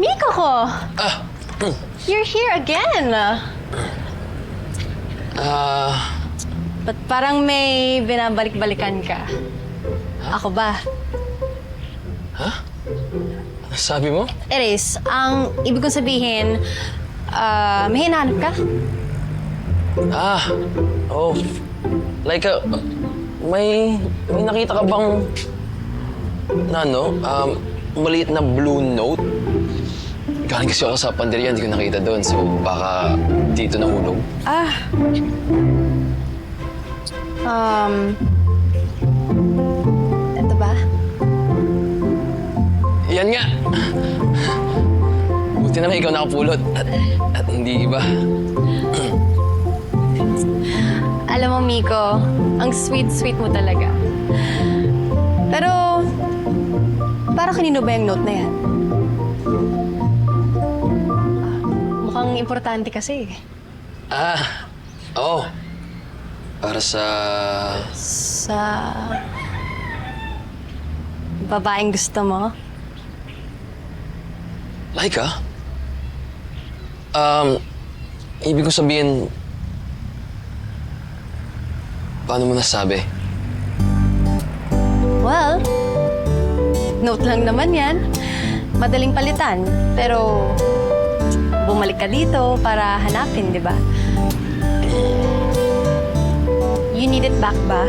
Miko ko! Ah, You're here again! ah, Ba't parang may binabalik-balikan ka? Ako ba? sabi mo? Eris, ang ibig kong sabihin, ah, may hinahanap ka? Ah, oh. Like, ah, may, may nakita ka bang, na ano, um, maliit na blue note? Galing kasi ako sa panderya, hindi ko nakita doon. So, baka dito nahulog. Ah. Um. Ito ba? Yan nga! Buti naman ikaw nakapulot. At, at hindi iba. Alam mo, Miko, ang sweet-sweet mo talaga. Pero, para kanino ba yung note na yan? Ah, Mukhang importante kasi. Ah, oo. Para sa... Sa... Babaeng gusto mo? Laika? Um, ibig ko sabihin... Paano mo nasabi? Well, note lang naman yan. Madaling palitan. Pero, bumalik ka dito para hanapin, di ba? You need it back ba?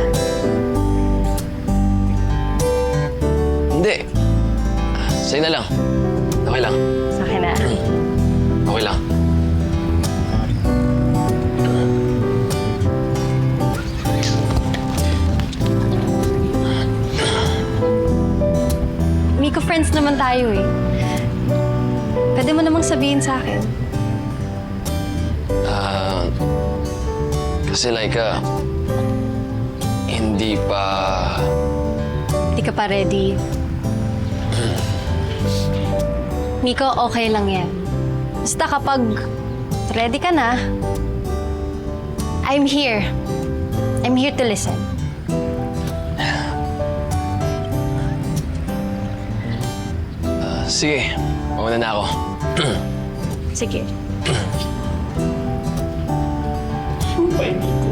Hindi. Sa'yo na lang. Okay lang. Sa akin na. Okay lang. Miko, friends naman tayo eh. Pwede mo namang sabihin sa akin. Ah... kasi Laika... Hindi pa... Hindi ka pa ready. Miko, okay lang yan. Basta kapag ready ka na, I'm here. I'm here to listen. ah, sige. Mauna na ako. Sige. By Miko.